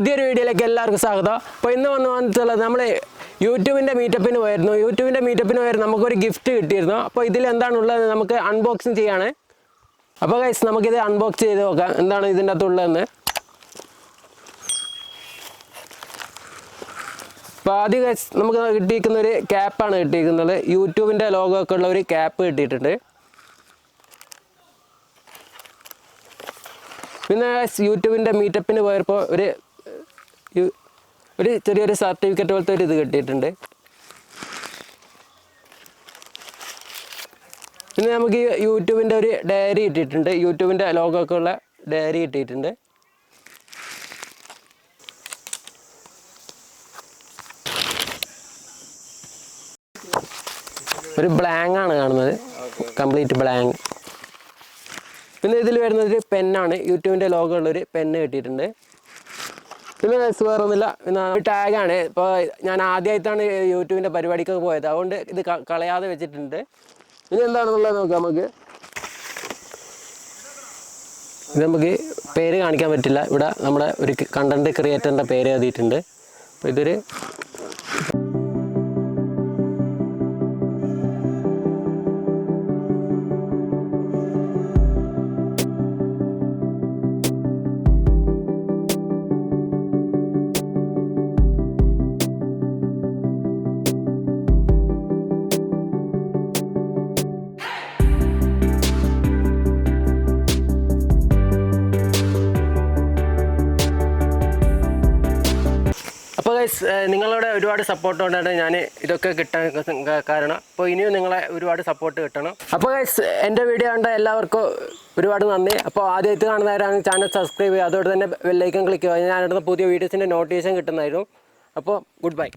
പുതിയൊരു വീഡിയോയിലേക്ക് എല്ലാവർക്കും സ്വാഗതം. അപ്പോൾ ഇന്ന് വന്ന് വന്നിട്ടുള്ളത് നമ്മൾ യൂട്യൂബിന്റെ മീറ്റപ്പിന് പോയിരുന്നു. യൂട്യൂബിന്റെ മീറ്റപ്പിന് പോയിരുന്നു നമുക്കൊരു ഗിഫ്റ്റ് കിട്ടിയിരുന്നു. അപ്പോൾ ഇതിൽ എന്താണുള്ളത് നമുക്ക് അൺബോക്സിങ് ചെയ്യാണ്. അപ്പോൾ ഗൈസ് നമുക്കിത് അൺബോക്സ് ചെയ്ത് നോക്കാം. എന്താണ് ഇതിന്റെ അകത്തുള്ളതെന്ന്. അപ്പോൾ ആദ്യം ഗൈസ് നമുക്ക് കിട്ടിയിരിക്കുന്ന ഒരു ക്യാപ്പാണ് കിട്ടിയിരിക്കുന്നത്. യൂട്യൂബിന്റെ ലോഗോ ഒക്കെ ഉള്ള ഒരു ക്യാപ്പ് കിട്ടിയിട്ടുണ്ട്. പിന്നെ യൂട്യൂബിന്റെ മീറ്റപ്പിന് പോയപ്പോൾ ഒരു ഒരു ചെറിയൊരു സർട്ടിഫിക്കറ്റ് പോലത്തെ ഒരു ഇത് കിട്ടിയിട്ടുണ്ട്. പിന്നെ നമുക്ക് യൂട്യൂബിന്റെ ഒരു ഡയറി കിട്ടിയിട്ടുണ്ട്. യൂട്യൂബിന്റെ ലോഗൊക്കെ ഉള്ള ഡയറി കിട്ടിയിട്ടുണ്ട്. ഒരു ബ്ലാങ്ക് ആണ് കാണുന്നത്. കംപ്ലീറ്റ് ബ്ലാങ്ക് പിന്നെ ഇതിൽ വരുന്നത് ഒരു പെന്നാണ് യൂട്യൂബിന്റെ ലോഗോ ഉള്ളൊരു പെന്ന് കിട്ടിയിട്ടുണ്ട്. പിന്നെ guys വേറെ ഒന്നുമില്ല പിന്നെ ടാഗാണ് ഇപ്പോൾ ഞാൻ ആദ്യമായിട്ടാണ് യൂട്യൂബിന്റെ പരിപാടിക്കൊക്കെ പോയത്. അതുകൊണ്ട് ഇത് കളയാതെ വെച്ചിട്ടുണ്ട്. ഇനി എന്താണെന്നുള്ളത് നോക്കാം നമുക്ക്. ഇത് നമുക്ക് പേര് കാണിക്കാൻ പറ്റില്ല. ഇവിടെ നമ്മുടെ ഒരു കണ്ടന്റ് ക്രിയേറ്ററിന്റെ പേര് എഴുതിയിട്ടുണ്ട്. അപ്പോൾ ഇതൊരു ഗൈസ് നിങ്ങളുടെ ഒരുപാട് സപ്പോർട്ട് കൊണ്ടാണ് ഞാൻ ഇതൊക്കെ കിട്ടാൻ കാരണം. അപ്പോൾ ഇനിയും നിങ്ങളെ ഒരുപാട് സപ്പോർട്ട് കിട്ടണം. അപ്പോൾ ഗൈസ് എന്റെ വീഡിയോ കണ്ട എല്ലാവർക്കും ഒരുപാട് നന്ദി. അപ്പോൾ ആദ്യമായിട്ട് കാണുന്നവരാണ് ചാനൽ സബ്സ്ക്രൈബ് ചെയ്യുക. അതോടെ തന്നെ ബെല്ലൈക്കൺ ക്ലിക്ക് ചെയ്യുക. ഞാനിടുന്ന പുതിയ വീഡിയോസിന്റെ നോട്ടിഫിക്കേഷൻ കിട്ടുന്നതായിരുന്നു. അപ്പോൾ ഗുഡ് ബൈ